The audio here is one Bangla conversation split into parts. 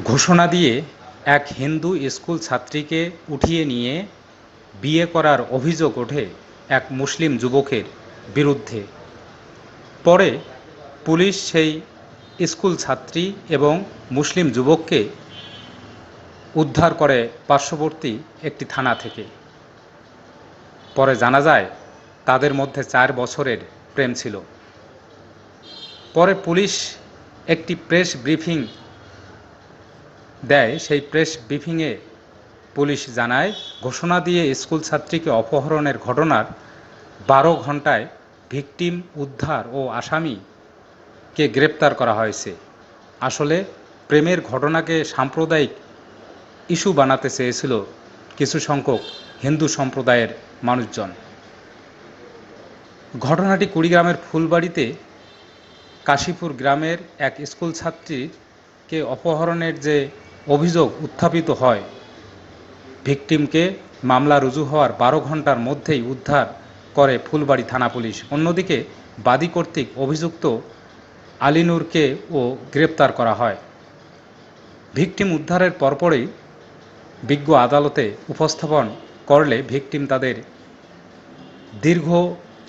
ঘোষণা দিয়ে এক হিন্দু স্কুল ছাত্রীকে উঠিয়ে নিয়ে বিয়ে করার অভিযোগ ওঠে এক মুসলিম যুবকের বিরুদ্ধে। পরে পুলিশ সেই স্কুল ছাত্রী এবং মুসলিম যুবককে উদ্ধার করে পার্শ্ববর্তী একটি থানা থেকে। পরে জানা যায়, তাদের মধ্যে চার বছরের প্রেম ছিল। পরে পুলিশ একটি প্রেস ব্রিফিং দেয়, সেই প্রেস ব্রিফিংয়ে পুলিশ জানায়, ঘোষণা দিয়ে স্কুল ছাত্রীকে অপহরণের ঘটনার বারো ঘন্টায় ভিকটিম উদ্ধার ও আসামিকে গ্রেপ্তার করা হয়েছে। আসলে প্রেমের ঘটনাকে সাম্প্রদায়িক ইস্যু বানাতে চেয়েছিল কিছু সংখ্যক হিন্দু সম্প্রদায়ের মানুষজন। ঘটনাটি কুড়িগ্রামের ফুলবাড়িতে কাশীপুর গ্রামের এক স্কুল ছাত্রীকে অপহরণের যে অভিযোগ উত্থাপিত হয়। ভিকটিমকে মামলা রুজু হওয়ার বারো ঘণ্টার মধ্যেই উদ্ধার করে ফুলবাড়ি থানা পুলিশ। অন্যদিকে বাদী কর্তৃক অভিযুক্ত আলিনুরকে ও গ্রেপ্তার করা হয়। ভিকটিম উদ্ধারের পরপরই বিজ্ঞ আদালতে উপস্থাপন করলে ভিকটিম তাদের দীর্ঘ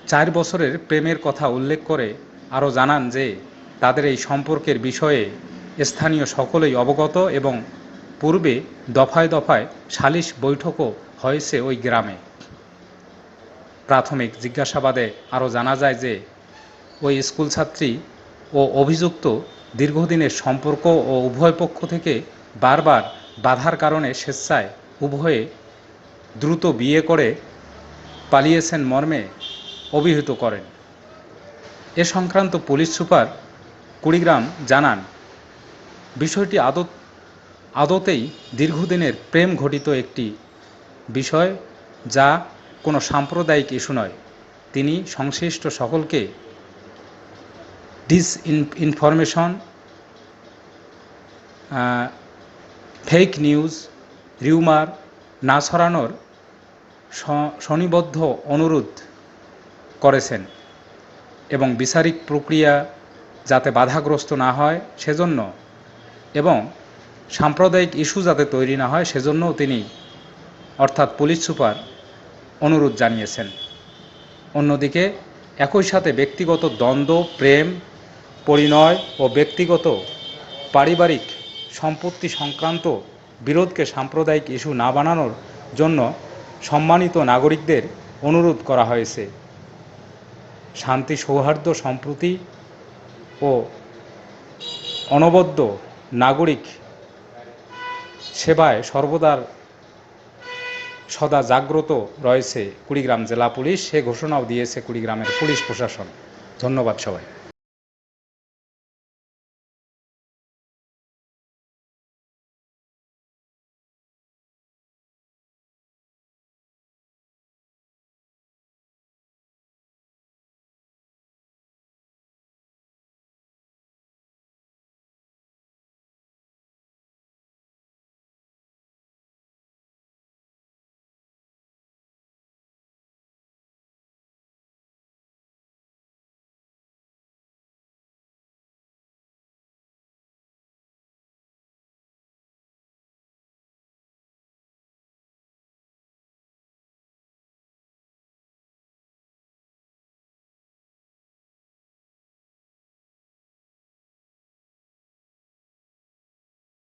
চার বছরের প্রেমের কথা উল্লেখ করে আরও জানান যে তাদের এই সম্পর্কের বিষয়ে স্থানীয় সকলেই অবগত এবং পূর্বে দফায় দফায় সালিশ বৈঠকও হয়েছে ওই গ্রামে। প্রাথমিক জিজ্ঞাসাবাদে আরও জানা যায় যে, ওই স্কুল ছাত্রী ও অভিযুক্ত দীর্ঘদিনের সম্পর্ক ও উভয় পক্ষ থেকে বারবার বাধার কারণে স্বেচ্ছায় উভয়ে দ্রুত বিয়ে করে পালিয়েছেন মর্মে অভিহিত করেন। এ সংক্রান্ত পুলিশ সুপার কুড়িগ্রাম জানান বিষয়টি আদত, আদতেই দীর্ঘদিনের প্রেম ঘটিত একটি বিষয় যা কোনো সাম্প্রদায়িক ইস্যু নয়। তিনি সংশ্লিষ্ট সকলকে disinformation fake news rumour না ছড়ানোর স্বনিবদ্ধ অনুরোধ করেছেন এবং বিচারিক প্রক্রিয়া যাতে বাধাগ্রস্ত না হয় সেজন্য এবং সাম্প্রদায়িক ইস্যু যাতে তৈরি না হয়, সেজন্যও তিনি অর্থাৎ পুলিশ সুপার অনুরোধ জানিয়েছেন। অন্যদিকে, একই সাথে ব্যক্তিগত দ্বন্দ্ব, প্রেম, পরিণয় ও ব্যক্তিগত পারিবারিক সম্পত্তি সংক্রান্ত বিরোধকে সাম্প্রদায়িক ইস্যু না বানানোর জন্য সম্মানিত নাগরিকদের অনুরোধ করা হয়েছে। শান্তি সৌহার্দ্য, সম্প্রতি ও অনবদ্য নাগরিক সেবায় সর্বদার সদা জাগ্রত রয়েছে কুড়িগ্রাম জেলা পুলিশ। সে ঘোষণাও দিয়েছে কুড়িগ্রামের পুলিশ প্রশাসন। ধন্যবাদ সবাই